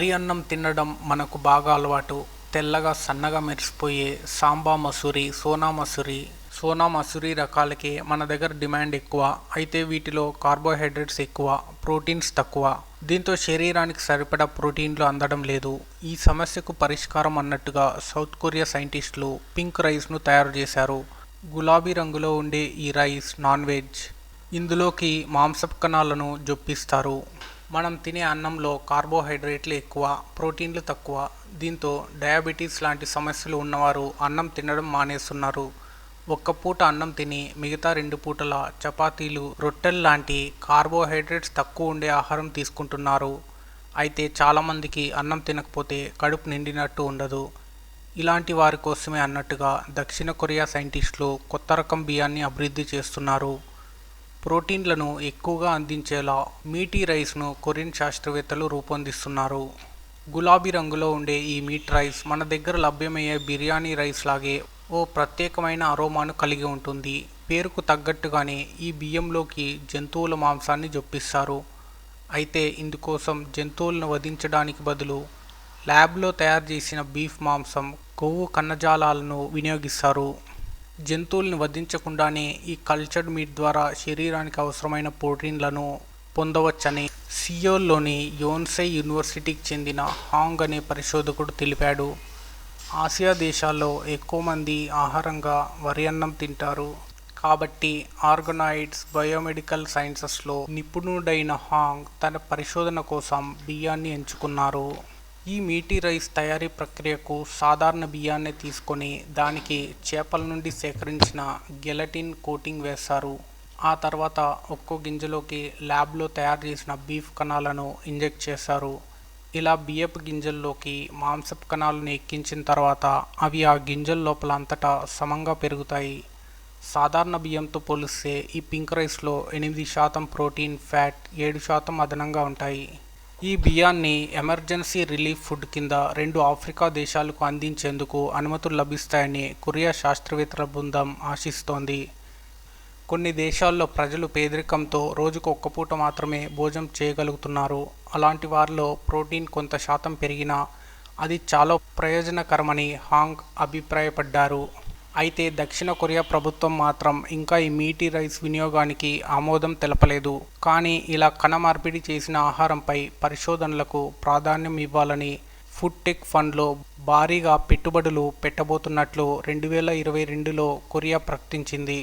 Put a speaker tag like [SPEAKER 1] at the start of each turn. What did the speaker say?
[SPEAKER 1] అన్నం తినడం మనకు బాగా అలవాటు. తెల్లగా సన్నగా మెరిసిపోయే సాంబా మసూరి సోనా మసూరి సోనా మసూరి రకాలకి మన దగ్గర డిమాండ్ ఎక్కువ. అయితే వీటిలో కార్బోహైడ్రేట్స్ ఎక్కువ ప్రోటీన్స్ తక్కువ. దీంతో శరీరానికి సరిపడా ప్రోటీన్లు అందడం లేదు. ఈ సమస్యకు పరిష్కారం అన్నట్టుగా సౌత్ కొరియా సైంటిస్టులు పింక్ రైస్ను తయారు చేశారు. గులాబీ రంగులో ఉండే ఈ రైస్ నాన్ వెజ్. ఇందులోకి మాంసపు కణాలను జొప్పిస్తారు. మనం తినే అన్నంలో కార్బోహైడ్రేట్లు ఎక్కువ ప్రోటీన్లు తక్కువ దీంతో డయాబెటీస్ లాంటి సమస్యలు ఉన్నవారు అన్నం తినడం మానేస్తున్నారు. ఒక్క పూట అన్నం తిని మిగతా రెండు పూటల చపాతీలు రొట్టెలు లాంటి కార్బోహైడ్రేట్స్ తక్కువ ఉండే ఆహారం తీసుకుంటున్నారు. అయితే చాలామందికి అన్నం తినకపోతే కడుపు నిండినట్టు ఉండదు. ఇలాంటి వారి కోసమే అన్నట్టుగా దక్షిణ కొరియా సైంటిస్టులు కొత్త రకం బియ్యాన్ని అభివృద్ధి చేస్తున్నారు. ప్రోటీన్లను ఎక్కువగా అందించేలా మీటీ రైస్ను కొరియన్ శాస్త్రవేత్తలు రూపొందిస్తున్నారు. గులాబీ రంగులో ఉండే ఈ మీట్ రైస్ మన దగ్గర లభ్యమయ్యే బిర్యానీ రైస్ లాగే ఓ ప్రత్యేకమైన అరోమాను కలిగి ఉంటుంది. పేరుకు తగ్గట్టుగానే ఈ బియ్యంలోకి జంతువుల మాంసాన్ని జొప్పిస్తారు. అయితే ఇందుకోసం జంతువులను వధించడానికి బదులు ల్యాబ్లో తయారు చేసిన బీఫ్ మాంసం కొవ్వు కన్నజాలాలను వినియోగిస్తారు. జంతువుల్ని వధించకుండానే ఈ కల్చర్డ్ మీట్ ద్వారా శరీరానికి అవసరమైన ప్రోటీన్లను పొందవచ్చని సియోల్లోని యోన్సై యూనివర్సిటీకి చెందిన హాంగ్ అనే పరిశోధకుడు తెలిపాడు. ఆసియా దేశాల్లో ఎక్కువ మంది ఆహారంగా వరి అన్నం తింటారు. కాబట్టి ఆర్గనాయిడ్స్ బయోమెడికల్ సైన్సెస్లో నిపుణుడైన హాంగ్ తన పరిశోధన కోసం బియ్యాన్ని ఎంచుకున్నారు. ఈ మీటీ రైస్ తయారీ ప్రక్రియకు సాధారణ బియ్యాన్ని తీసుకొని దానికి చేపల నుండి సేకరించిన గెలటిన్ కోటింగ్ వేస్తారు ఆ తర్వాత ఒక్కో గింజలోకి ల్యాబ్లో తయారు చేసిన బీఫ్ కణాలను ఇంజెక్ట్ చేస్తారు ఇలా బియ్యపు గింజల్లోకి మాంసపు కణాలను ఎక్కించిన తర్వాత అవి ఆ గింజల లోపల అంతటా సమంగా పెరుగుతాయి. సాధారణ బియ్యంతో పోలిస్తే ఈ పింక్ రైస్లో ఎనిమిది శాతం ప్రోటీన్ ఫ్యాట్ ఏడు శాతం అదనంగా ఉంటాయి. ఈ బియ్యాన్ని ఎమర్జెన్సీ రిలీఫ్ ఫుడ్ కింద రెండు ఆఫ్రికా దేశాలకు అందించేందుకు అనుమతులు లభిస్తాయని కొరియా శాస్త్రవేత్తల బృందం ఆశిస్తోంది. కొన్ని దేశాల్లో ప్రజలు పేదరికంతో రోజుకు ఒక్క పూట మాత్రమే భోజనం చేయగలుగుతున్నారు. అలాంటి వారిలో ప్రోటీన్ కొంత శాతం పెరిగినా అది చాలా ప్రయోజనకరమని హాంగ్ అభిప్రాయపడ్డారు. అయితే దక్షిణ కొరియా ప్రభుత్వం మాత్రం ఇంకా ఈ మీటి రైస్ వినియోగానికి ఆమోదం తెలపలేదు. కానీ ఇలా కణ మార్పిడి చేసిన ఆహారంపై పరిశోధనలకు ప్రాధాన్యం ఇవ్వాలని ఫుడ్ టెక్ ఫండ్లో భారీగా పెట్టుబడులు పెట్టబోతున్నట్లు రెండు వేల ఇరవై రెండులో కొరియా ప్రకటించింది.